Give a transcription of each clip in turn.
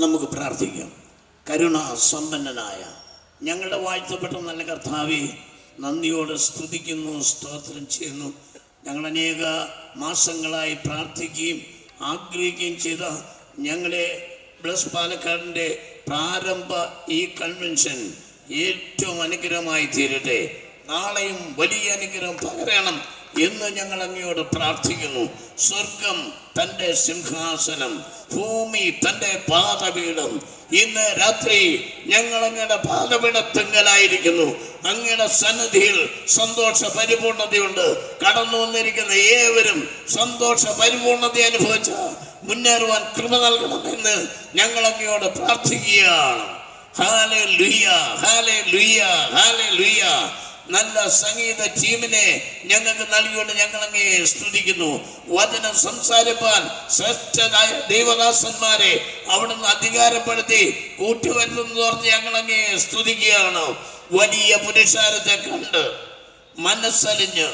പ്രാർത്ഥിക്കാം. കരുണ സമ്പന്നനായ ഞങ്ങളുടെ വാഴ്ത്തപ്പെട്ട നല്ല കർത്താവെ നന്ദിയോട് സ്തുതിക്കുന്നു സ്തോത്രം ചെയ്യുന്നു. ഞങ്ങൾ അനേക മാസങ്ങളായി പ്രാർത്ഥിക്കുകയും ആഗ്രഹിക്കുകയും ചെയ്ത ഞങ്ങളെ ബ്ലസ് പാലക്കാടിന്റെ പ്രാരംഭ ഈ കൺവെൻഷൻ ഏറ്റവും അനുഗ്രഹമായി തീരട്ടെ. നാളെയും വലിയ അനുഗ്രഹം പകരണം. എന്ന് ഞങ്ങൾ അങ്ങയോട് പ്രാർത്ഥിക്കുന്നു. സ്വർഗം തന്റെ സിംഹാസനം ഭൂമി തന്റെ പാദപീഠം. ഇന്ന് രാത്രി ഞങ്ങൾ അങ്ങയുടെ പാദപീഠത്തെങ്കലായിരിക്കുന്നു. അങ്ങയുടെ സന്നിധിയിൽ സന്തോഷ പരിപൂർണതയുണ്ട്. കടന്നു വന്നിരിക്കുന്ന ഏവരും സന്തോഷ പരിപൂർണത അനുഭവിച്ച മുന്നേറുവാൻ കൃപ നൽകണമെന്ന് ഞങ്ങൾ അങ്ങയോട് പ്രാർത്ഥിക്കുകയാണ്. ഹാലെ ലുയ്യ ഹാലെ ലുയ്യ ഹാലെ ലുയ്യ നല്ല സംഗീത ടീമിനെ ഞങ്ങൾക്ക് നൽകിക്കൊണ്ട് ഞങ്ങൾ അങ്ങേ സ്തുതിക്കുന്നു. വചനം സംസാരിപ്പാൻ ശ്രേഷ്ഠനായ ദൈവദാസന്മാരെ അവിടുന്ന് അധികാരപ്പെടുത്തി കൂട്ടിവരുന്നു പറഞ്ഞ് ഞങ്ങൾ അങ്ങേ സ്തുതിക്കുകയാണ്. വലിയ പുരുഷാരത്തെ കണ്ട് മനസ്സലിഞ്ഞ്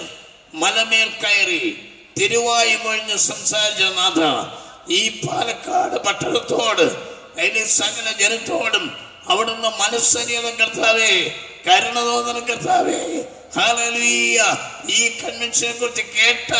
മലമേൽ കയറി തിരുവായി മൊഴിഞ്ഞ് സംസാരിച്ച നാഥ ഈ പാലക്കാട് പട്ടണത്തോട് അതിന് സകല ജനത്തോടും അവിടുന്ന് മനസ്സനീതം കർത്താവേ കരുണ തോന്നണം കർത്താവേ ഹല്ലേലൂയ. ഈ കൺവെൻഷനെ കുറിച്ച് കേട്ട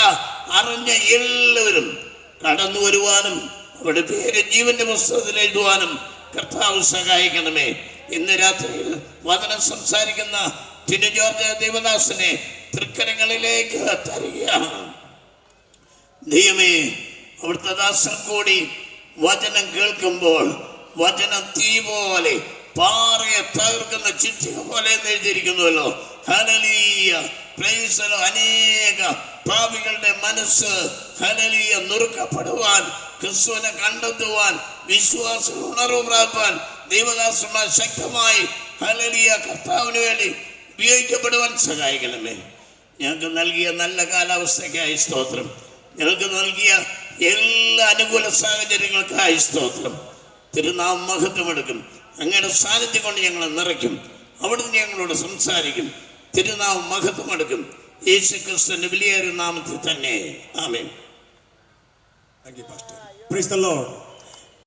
അറിഞ്ഞ എല്ലാവരും കടന്നു വരുവാനും അവരുടെ പേര് ജീവന്റെ പുസ്തകത്തിൽ എഴുതുവാനും കർത്താവ് സഹായിക്കണമേ. ഇന്ന് രാത്രിയിൽ വചനം സംസാരിക്കുന്ന ടിനു ജോർജ് ദേവദാസിനെ തൃക്കരങ്ങളിലേക്ക് തരികയാണ്. ദൈവമേ അവിടുത്തെ ദാസൻ കൂടി വചനം കേൾക്കുമ്പോൾ വചനം തീ പോലെ പാറയെ തകർക്കുന്ന ചിട്ടിക പോലെ എഴുതിയിരിക്കുന്നുവല്ലോ. ഹനലീയ പ്രൈസലോ അനേക പാപികളുടെ മനസ്സ് ഹനലീയ നുറുക്കപ്പെടുവാൻ ക്രിസ്തുവിനെ കണ്ടെത്തുവാൻ വിശ്വാസം ഉണർവ് പ്രാപ്പാൻ ദൈവദാസന്മാർ ശക്തമായി ഹനലീയ കർത്താവിന് വേണ്ടി ഉപയോഗിക്കപ്പെടുവാൻ സഹായിക്കണമേ. ഞങ്ങൾക്ക് നൽകിയ നല്ല കാലാവസ്ഥയ്ക്കായി സ്തോത്രം. ഞങ്ങൾക്ക് നൽകിയ എല്ലാ അനുകൂല സാഹചര്യങ്ങൾക്കായി സ്തോത്രം. തിരുനാം മഹത്വമെടുക്കും അങ്ങയുടെ സാന്നിധ്യം കൊണ്ട് ഞങ്ങളെ നിറയ്ക്കും. അവിടുന്ന് ഞങ്ങളോട് സംസാരിക്കും. തിരുനാം മഹത്വമെടുക്കും യേശു ക്രിസ്തുവിന്റെ വലിയൊരു നാമത്തിൽ തന്നെ. ആമേൻ. Praise the Lord.